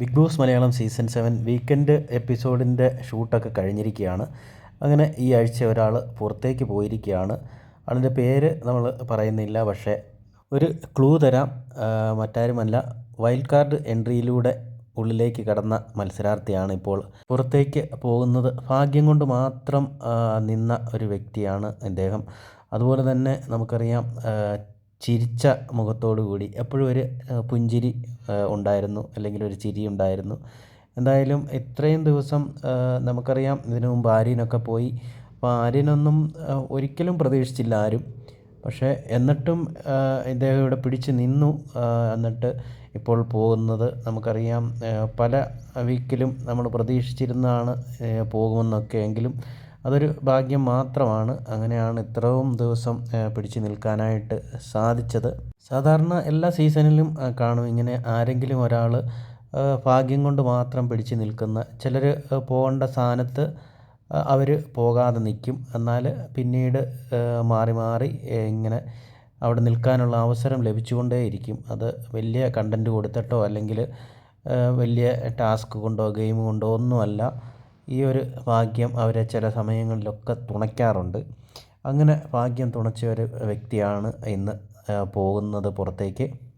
Bigg Boss Malayalam season seven weekend എപ്പിസോഡിന്റെ ഷൂട്ടൊക്കെ കഴിഞ്ഞിരിക്കുകയാണ്. അങ്ങനെ ഈ ആഴ്ച ഒരാൾ പുറത്തേക്ക് പോയിരിക്കുകയാണ്. ആളിന്റെ പേര് നമ്മൾ പറയുന്നില്ല പക്ഷേ ഒരു ക്ലൂ തരാം. മറ്റാരുമല്ല. വൈൽഡ് കാർഡ് എൻട്രിയിലൂടെ ഉള്ളിലേക്ക് കടന്ന മത്സരാർത്ഥിയാണ് ഇപ്പോൾ പുറത്തേക്ക് പോകുന്നത്. ഭാഗ്യം കൊണ്ട് മാത്രം നിന്ന ഒരു വ്യക്തിയാണ് അദ്ദേഹം. അതുപോലെ തന്നെ നമുക്കറിയാം ചിരിച്ച മുഖത്തോടു കൂടി എപ്പോഴും ഒരു പുഞ്ചിരി ഉണ്ടായിരുന്നു അല്ലെങ്കിൽ ഒരു ചിരി ഉണ്ടായിരുന്നു. എന്തായാലും ഇത്രയും ദിവസം നമുക്കറിയാം ഇതിനു മുമ്പ് ആര്യനൊക്കെ പോയി. അപ്പോൾ ആര്യനൊന്നും ഒരിക്കലും പ്രതീക്ഷിച്ചില്ല ആരും. പക്ഷേ എന്നിട്ടും ഇദ്ദേഹം ഇവിടെ പിടിച്ച് നിന്നു. എന്നിട്ട് ഇപ്പോൾ പോകുന്നത് നമുക്കറിയാം പല വീക്കിലും നമ്മൾ പ്രതീക്ഷിച്ചിരുന്നതാണ് പോകുമെന്നൊക്കെ എങ്കിലും അതൊരു ഭാഗ്യം മാത്രമാണ്. അങ്ങനെയാണ് ഇത്രയും ദിവസം പിടിച്ചു നിൽക്കാനായിട്ട് സാധിച്ചത്. സാധാരണ എല്ലാ സീസണിലും കാണും ഇങ്ങനെ ആരെങ്കിലും ഒരാൾ ഭാഗ്യം കൊണ്ട് മാത്രം പിടിച്ചു നിൽക്കുന്ന ചിലർ പോകേണ്ട സ്ഥാനത്ത് അവർ പോകാതെ നിൽക്കും. എന്നാൽ പിന്നീട് മാറി മാറി ഇങ്ങനെ അവിടെ നിൽക്കാനുള്ള അവസരം ലഭിച്ചുകൊണ്ടേയിരിക്കും. അത് വലിയ കണ്ടന്റ് കൊടുത്തിട്ടോ അല്ലെങ്കിൽ വലിയ ടാസ്ക് കൊണ്ടോ ഗെയിം കൊണ്ടോ ഒന്നുമല്ല. ഈ ഒരു ഭാഗ്യം അവരെ ചില സമയങ്ങളിലൊക്കെ തുണയ്ക്കാറുണ്ട്. അങ്ങനെ ഭാഗ്യം തുണച്ച ഒരു വ്യക്തിയാണ് ഇന്ന് പോകുന്നത് പുറത്തേക്ക്.